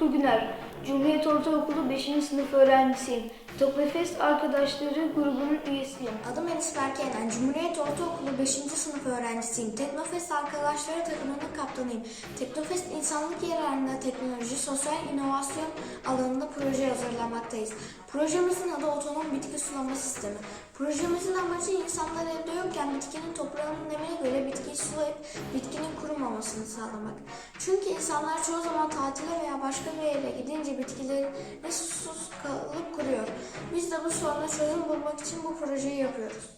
günler. Cumhuriyet Ortaokulu 5. sınıf öğrencisiyim. Topefest arkadaşları grubunun üyesiyim. Adım Enis Berkenen. Cumhuriyet Ortaokulu 5. sınıf öğrencisiyim. Teknofest arkadaşları takımının kaptanıyım. Teknofest insanlık yararına teknoloji, sosyal inovasyon alanında proje hazırlamaktayız. Projemizin adı otonom bitki sulama sistemi. Projemizin amacı insanlar evde yokken bitkinin toprağın nemine göre bitkiyi sulayıp bitkinin kurumamasını sağlamak. Çünkü insanlar çoğu zaman tatile veya başka bir yere gidince bitkileri susuz kalıp kuruyor. Biz de bu soruna çözüm bulmak için bu projeyi yapıyoruz.